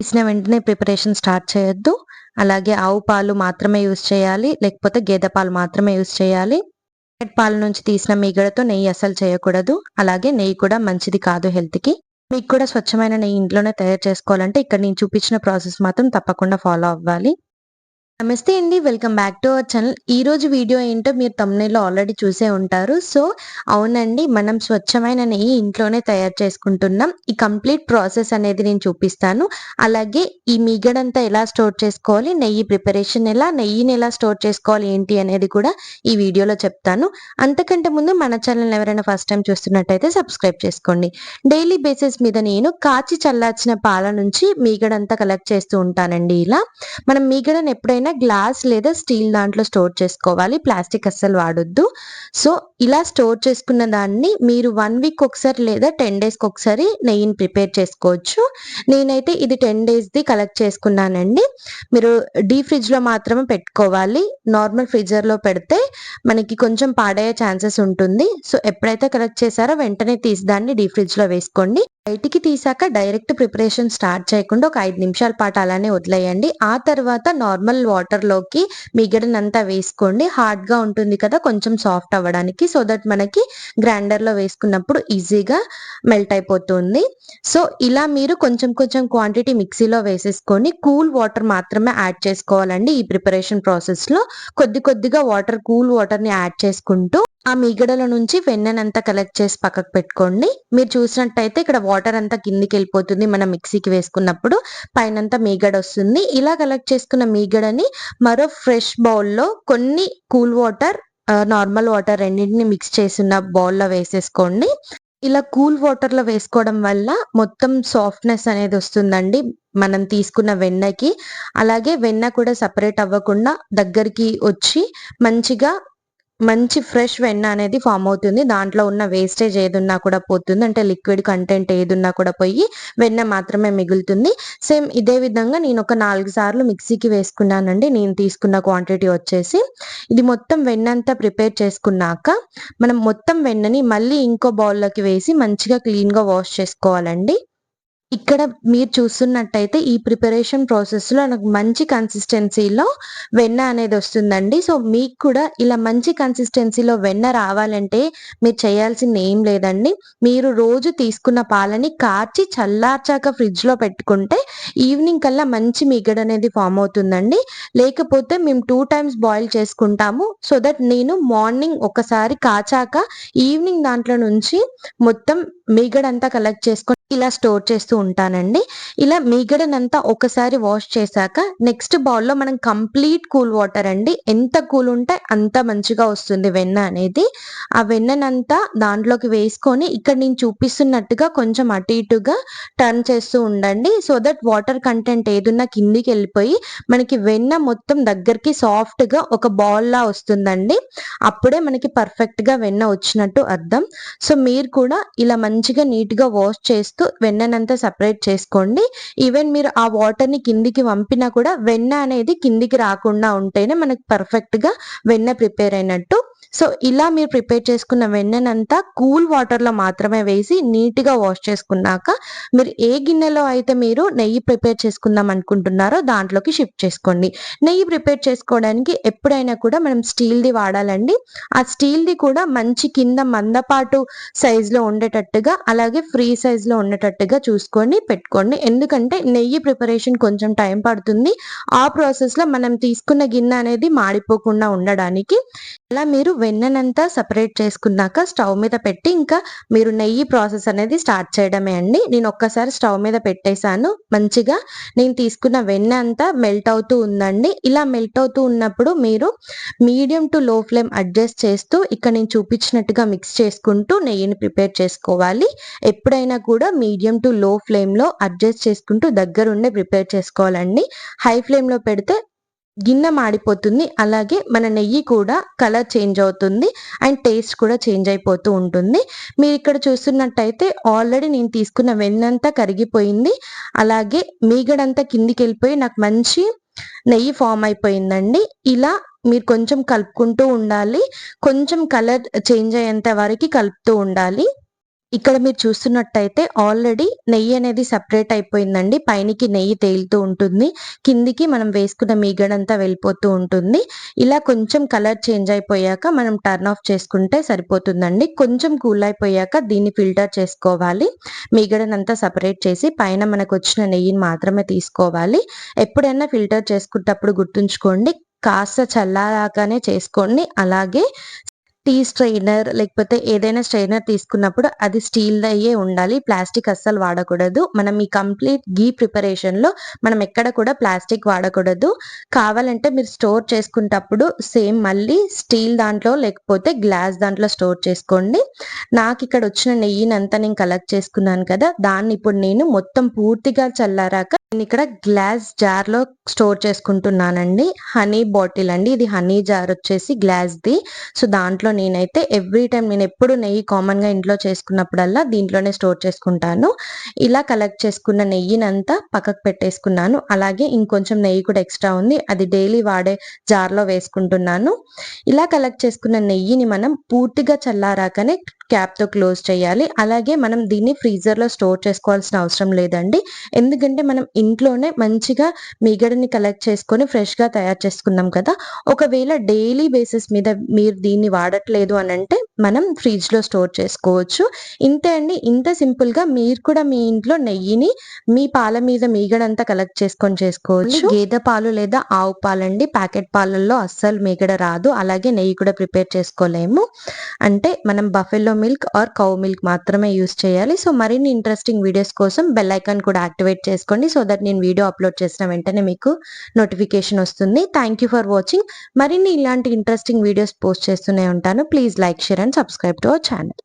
తీసిన వెంటనే preparation start చేయొద్దు. అలాగే ఆవు పాలు మాత్రమే యూస్ చేయాలి. లేకపోతే గేదె పాలు మాత్రమే యూస్ చేయాలి. పాల నుంచి తీసిన మీగడతో నెయ్యి అసలు చేయకూడదు. అలాగే నెయ్యి కూడా మంచిది కాదు హెల్త్కి. మీకు కూడా స్వచ్ఛమైన నెయ్యి ఇంట్లోనే తయారు చేసుకోవాలంటే ఇక్కడ నేను చూపించిన ప్రాసెస్ మాత్రం తప్పకుండా ఫాలో అవ్వాలి. నమస్తే అండి. Welcome back to our channel. ఈ రోజు వీడియో ఏంటో మీరు తమ్నేలో ఆల్రెడీ చూసే ఉంటారు. సో అవునండి మనం స్వచ్ఛమైన నెయ్యి ఇంట్లోనే తయారు చేసుకుంటున్నాం. ఈ కంప్లీట్ ప్రాసెస్ అనేది నేను చూపిస్తాను. అలాగే ఈ మిగడంతా ఎలా స్టోర్ చేసుకోవాలి నెయ్యి ప్రిపరేషన్ ఎలా నెయ్యిని ఎలా స్టోర్ చేసుకోవాలి ఏంటి అనేది కూడా ఈ వీడియోలో చెప్తాను. అంతకంటే ముందు మన ఛానల్ ఎవరైనా ఫస్ట్ టైం చూస్తున్నట్టయితే సబ్స్క్రైబ్ చేసుకోండి. డైలీ బేసిస్ మీద నేను కాచి చల్లార్చిన పాల నుంచి మీగడంతా కలెక్ట్ చేస్తూ ఉంటానండి ఇలా. మనం మీగడని ఎప్పుడైనా గ్లాస్ లేదా స్టీల్ దాంట్లో స్టోర్ చేసుకోవాలి. ప్లాస్టిక్ అస్సలు వాడొద్దు. సో ఇలా స్టోర్ చేసుకున్న దాన్ని మీరు వన్ వీక్ ఒకసారి లేదా టెన్ డేస్కి ఒకసారి నెయ్యిని ప్రిపేర్ చేసుకోవచ్చు. నేనైతే ఇది టెన్ డేస్ది కలెక్ట్ చేసుకున్నానండి. మీరు డీ ఫ్రిడ్జ్లో మాత్రమే పెట్టుకోవాలి. నార్మల్ ఫ్రిడ్జర్లో పెడితే మనకి కొంచెం పాడయ్యే ఛాన్సెస్ ఉంటుంది. సో ఎప్పుడైతే కలెక్ట్ చేశారో వెంటనే తీసి దాన్ని డీ ఫ్రిడ్జ్లో వేసుకోండి. బయటికి తీసాక డైరెక్ట్ ప్రిపరేషన్ స్టార్ట్ చేయకుండా ఒక ఐదు నిమిషాల పాటు అలానే వదిలేయండి. ఆ తర్వాత నార్మల్ వాటర్లోకి మిగడనంతా వేసుకోండి. హార్డ్గా ఉంటుంది కదా కొంచెం సాఫ్ట్ అవ్వడానికి సో దట్ మనకి గ్రైండర్లో వేసుకున్నప్పుడు ఈజీగా మెల్ట్ అయిపోతుంది. సో ఇలా మీరు కొంచెం కొంచెం క్వాంటిటీ మిక్సీలో వేసేసుకొని కూల్ వాటర్ మాత్రమే యాడ్ చేసుకోవాలండి ఈ ప్రిపరేషన్ ప్రాసెస్లో కొద్ది కొద్దిగా వాటర్ కూల్ వాటర్ని యాడ్ చేసుకుంటూ ఆ మిగడల నుంచి వెన్నెనంతా కలెక్ట్ చేసి పక్కకు పెట్టుకోండి. మీరు చూసినట్టయితే ఇక్కడ వాటర్ అంతా కిందికి వెళ్ళిపోతుంది. మనం మిక్సీకి వేసుకున్నప్పుడు పైనంతా మీగడ వస్తుంది. ఇలా కలెక్ట్ చేసుకున్న మీగడని మరో ఫ్రెష్ బౌల్లో కొన్ని కూల్ వాటర్ నార్మల్ వాటర్ రెండింటిని మిక్స్ చేసిన బౌల్లో వేసేసుకోండి. ఇలా కూల్ వాటర్లో వేసుకోవడం వల్ల మొత్తం సాఫ్ట్నెస్ అనేది వస్తుందండి. మనం తీసుకున్న వెన్నకి. అలాగే వెన్న కూడా సపరేట్ అవ్వకుండా దగ్గరికి వచ్చి మంచిగా మంచి ఫ్రెష్ వెన్న అనేది ఫామ్ అవుతుంది. దాంట్లో ఉన్న వేస్టేజ్ ఏదున్నా కూడా పోతుంది. అంటే లిక్విడ్ కంటెంట్ ఏదున్నా కూడా పోయి వెన్న మాత్రమే మిగులుతుంది. సేమ్ ఇదే విధంగా నేను ఒక నాలుగు సార్లు మిక్సీకి వేసుకున్నానండి. నేను తీసుకున్న క్వాంటిటీ వచ్చేసి ఇది మొత్తం వెన్నంతా ప్రిపేర్ చేసుకున్నాక మనం మొత్తం వెన్నని మళ్ళీ ఇంకో బౌల్లోకి వేసి మంచిగా క్లీన్గా వాష్ చేసుకోవాలండి. ఇక్కడ మీరు చూస్తున్నట్టయితే ఈ ప్రిపరేషన్ ప్రాసెస్లో నాకు మంచి కన్సిస్టెన్సీలో వెన్న అనేది వస్తుందండి. సో మీకు కూడా ఇలా మంచి కన్సిస్టెన్సీలో వెన్న రావాలంటే మీరు చేయాల్సింది ఏం లేదండి. మీరు రోజు తీసుకున్న పాలని కార్చి చల్లార్చాక ఫ్రిడ్జ్లో పెట్టుకుంటే ఈవినింగ్ కల్లా మంచి మిగడ అనేది ఫామ్ అవుతుందండి. లేకపోతే మేము టూ టైమ్స్ బాయిల్ చేసుకుంటాము. సో దట్ నేను మార్నింగ్ ఒకసారి కాచాక ఈవినింగ్ దాంట్లో నుంచి మొత్తం మిగడంతా కలెక్ట్ చేసుకొని ఇలా స్టోర్ చేస్తూ ఉంటానండి. ఇలా మీగడనంతా ఒకసారి వాష్ చేశాక నెక్స్ట్ బౌల్లో మనం కంప్లీట్ కూల్ వాటర్ అండి. ఎంత కూల్ ఉంటే అంత మంచిగా వస్తుంది వెన్న అనేది. ఆ వెన్ననంతా దాంట్లోకి వేసుకొని ఇక్కడ నేను చూపిస్తున్నట్టుగా కొంచెం అటు ఇటుగా టర్న్ చేస్తూ ఉండండి. సో దట్ వాటర్ కంటెంట్ ఏదున్నా కిందికి వెళ్ళిపోయి మనకి వెన్న మొత్తం దగ్గరికి సాఫ్ట్గా ఒక బాల్ లా వస్తుందండి. అప్పుడే మనకి పర్ఫెక్ట్గా వెన్న వచ్చినట్టు అర్థం. సో మీరు కూడా ఇలా మంచిగా నీట్గా వాష్ చేస్తూ వెన్ననంతా సపరేట్ చేసుకోండి. ఈవెన్ మీరు ఆ వాటర్ని కిందికి పంపినా కూడా వెన్న అనేది కిందికి రాకుండా ఉంటేనే మనకి పర్ఫెక్ట్గా వెన్న ప్రిపేర్ అయినట్టు సో ఇలా మీరు ప్రిపేర్ చేసుకున్న వెన్నెనంతా కూల్ వాటర్లో మాత్రమే వేసి నీట్గా వాష్ చేసుకున్నాక మీరు ఏ గిన్నెలో అయితే మీరు నెయ్యి ప్రిపేర్ చేసుకుందాం అనుకుంటున్నారో దాంట్లోకి షిఫ్ట్ చేసుకోండి. నెయ్యి ప్రిపేర్ చేసుకోవడానికి ఎప్పుడైనా కూడా మనం స్టీల్ది వాడాలండి. ఆ స్టీల్ది కూడా మంచి కింద మందపాటు సైజులో ఉండేటట్టుగా అలాగే ఫ్రీ సైజులో ఉండేటట్టుగా చూసుకొని పెట్టుకోండి. ఎందుకంటే నెయ్యి ప్రిపరేషన్ కొంచెం టైం పడుతుంది. ఆ ప్రాసెస్లో మనం తీసుకున్న గిన్నె అనేది మాడిపోకుండా ఉండడానికి అలా మీరు వెన్ననంతా సపరేట్ చేసుకున్నాక స్టవ్ మీద పెట్టి ఇంకా మీరు నెయ్యి ప్రాసెస్ అనేది స్టార్ట్ చేయడమే అండి. నేను ఒక్కసారి స్టవ్ మీద పెట్టేశాను. మంచిగా నేను తీసుకున్న వెన్న అంతా మెల్ట్ అవుతూ ఉందండి. ఇలా మెల్ట్ అవుతూ ఉన్నప్పుడు మీరు medium to low flame adjust చేస్తూ ఇక్కడ నేను చూపించినట్టుగా మిక్స్ చేసుకుంటూ నెయ్యిని ప్రిపేర్ చేసుకోవాలి. ఎప్పుడైనా కూడా మీడియం టు లో ఫ్లేమ్లో అడ్జస్ట్ చేసుకుంటూ దగ్గరుండే ప్రిపేర్ చేసుకోవాలండి. హై ఫ్లేమ్లో పెడితే గిన్నె మాడిపోతుంది. అలాగే మన నెయ్యి కూడా కలర్ చేంజ్ అవుతుంది. అండ్ టేస్ట్ కూడా చేంజ్ అయిపోతూ ఉంటుంది. మీరు ఇక్కడ చూస్తున్నట్టయితే ఆల్రెడీ నేను తీసుకున్న వెన్నంతా కరిగిపోయింది. అలాగే మీగడంతా కిందికి వెళ్ళిపోయి నాకు మంచి నెయ్యి ఫామ్ అయిపోయిందండి. ఇలా మీరు కొంచెం కలుపుకుంటూ ఉండాలి. కొంచెం కలర్ చేంజ్ అయ్యేంత వరకు కలుపుతూ ఉండాలి. ఇక్కడ మీరు చూస్తున్నట్టయితే ఆల్రెడీ నెయ్యి అనేది సపరేట్ అయిపోయిందండి. పైనికి నెయ్యి తేలుతూ ఉంటుంది. కిందికి మనం వేసుకున్న మీగడంతా వెళ్ళిపోతూ ఉంటుంది. ఇలా కొంచెం కలర్ చేంజ్ అయిపోయాక మనం టర్న్ ఆఫ్ చేసుకుంటే సరిపోతుందండి. కొంచెం కూల్ అయిపోయాక దీన్ని ఫిల్టర్ చేసుకోవాలి. మీగడనంతా సపరేట్ చేసి పైన మనకు వచ్చిన నెయ్యిని మాత్రమే తీసుకోవాలి. ఎప్పుడైనా ఫిల్టర్ చేసుకున్నప్పుడు గుర్తుంచుకోండి. కాస్త చల్లారాగానే చేసుకోండి. అలాగే టీ స్ట్రైనర్ లేకపోతే ఏదైనా స్ట్రైనర్ తీసుకున్నప్పుడు అది స్టీల్ అయ్యే ఉండాలి. ప్లాస్టిక్ అస్సలు వాడకూడదు. మనం ఈ కంప్లీట్ గీ ప్రిపరేషన్లో మనం ఎక్కడ కూడా ప్లాస్టిక్ వాడకూడదు. కావాలంటే మీరు స్టోర్ చేసుకున్నప్పుడు సేమ్ మళ్ళీ స్టీల్ దాంట్లో లేకపోతే గ్లాస్ దాంట్లో స్టోర్ చేసుకోండి. నాకు ఇక్కడ వచ్చిన నెయ్యినంతా నేను కలెక్ట్ చేసుకున్నాను కదా దాన్ని ఇప్పుడు నేను మొత్తం పూర్తిగా చల్లారాక నేను ఇక్కడ గ్లాస్ జార్లో స్టోర్ చేసుకుంటున్నానండి. హనీ బాటిల్ అండి. ఇది హనీ జార్ వచ్చేసి గ్లాస్ ది సో దాంట్లో నేనైతే ఎవ్రీ టైం నేను ఎప్పుడు నెయ్యి కామన్గా ఇంట్లో చేసుకున్నప్పుడల్లా దీంట్లోనే స్టోర్ చేసుకుంటాను. ఇలా కలెక్ట్ చేసుకున్న నెయ్యినంతా పక్కకు పెట్టేసుకున్నాను. అలాగే ఇంకొంచెం నెయ్యి కూడా ఎక్స్ట్రా ఉంది. అది డైలీ వాడే జార్లో వేసుకుంటున్నాను. ఇలా కలెక్ట్ చేసుకున్న నెయ్యిని మనం పూర్తిగా చల్లారాకనే క్యాప్తో క్లోజ్ చేయాలి. అలాగే మనం దీన్ని ఫ్రీజర్లో స్టోర్ చేసుకోవాల్సిన అవసరం లేదండి. ఎందుకంటే మనం ఇంట్లోనే మంచిగా మిగడని కలెక్ట్ చేసుకొని ఫ్రెష్గా తయారు చేసుకున్నాం కదా! ఒకవేళ డైలీ బేసిస్ మీద మీరు దీన్ని వాడట్లేదు అని అంటే మనం ఫ్రిడ్జ్లో స్టోర్ చేసుకోవచ్చు. ఇంతే అండి. ఇంత సింపుల్గా మీరు కూడా మీ ఇంట్లో నెయ్యిని మీ పాల మీద మీగడంతా కలెక్ట్ చేసుకొని చేసుకోవచ్చు. గేదె పాలు లేదా ఆవు పాలండి. ప్యాకెట్ పాలల్లో అస్సలు మీగడ రాదు. అలాగే నెయ్యి కూడా ప్రిపేర్ చేసుకోలేము. అంటే మనం buffalo milk or cow milk మాత్రమే యూస్ చేయాలి. సో మరిన్ని ఇంట్రెస్టింగ్ వీడియోస్ కోసం బెల్ ఐకాన్ కూడా యాక్టివేట్ చేసుకోండి. సో దట్ నేను వీడియో అప్లోడ్ చేసిన వెంటనే మీకు నోటిఫికేషన్ వస్తుంది. Thank you for watching. మరిన్ని ఇలాంటి ఇంట్రెస్టింగ్ వీడియోస్ పోస్ట్ చేస్తూనే ఉంటాను. Please like share and subscribe to our channel